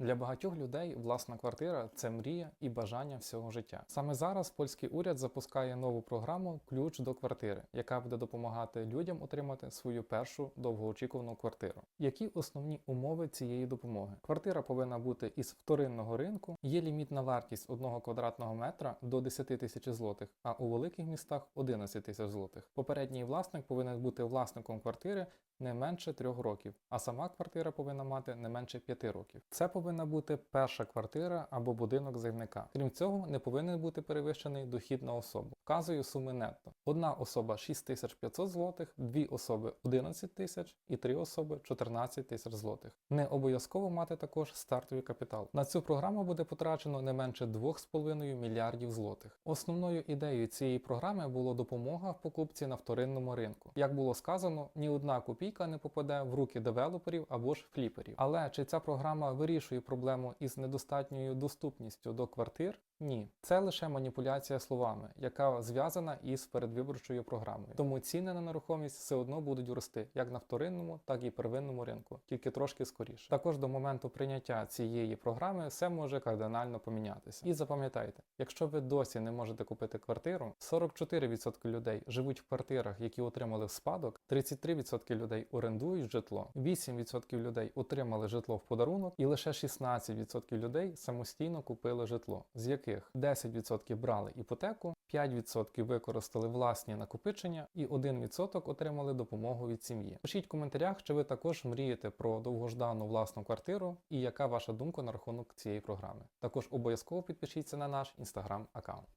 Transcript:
Для багатьох людей власна квартира це мрія і бажання всього життя. Саме зараз польський уряд запускає нову програму Ключ до квартири, яка буде допомагати людям отримати свою першу довгоочікувану квартиру. Які основні умови цієї допомоги? Квартира повинна бути із вторинного ринку, є лімітна вартість одного квадратного метра до 10 тисяч злотих, а у великих містах 11 тисяч злотих. Попередній власник повинен бути власником квартири не менше трьох років, а сама квартира повинна мати не менше п'яти років. Це повинна бути перша квартира або будинок заявника. Крім цього, не повинен бути перевищений дохід на особу. Вказую суми нетто. Одна особа 6500 злотих, дві особи 11 тисяч і три особи 14 тисяч злотих. Не обов'язково мати також стартовий капітал. На цю програму буде потрачено не менше 2,5 мільярдів злотих. Основною ідеєю цієї програми було допомога в покупці на вторинному ринку. Як було сказано, ні одна копійка не попаде в руки девелоперів або ж фліперів. Але чи ця програма вирішує проблему із недостатньою доступністю до квартир? Ні, це лише маніпуляція словами, яка зв'язана із передвиборчою програмою. Тому ціни на нерухомість все одно будуть рости як на вторинному, так і первинному ринку, тільки трошки скоріше. Також до моменту прийняття цієї програми все може кардинально помінятися. І запам'ятайте, якщо ви досі не можете купити квартиру, 44% людей живуть в квартирах, які отримали в спадок, 33% людей орендують житло, 8% людей отримали житло в подарунок, і лише 16% людей самостійно купили житло, з яких 10% брали іпотеку, 5% використали власні накопичення і 1% отримали допомогу від сім'ї. Пишіть в коментарях, чи ви також мрієте про довгождану власну квартиру і яка ваша думка на рахунок цієї програми. Також обов'язково підпишіться на наш інстаграм аккаунт.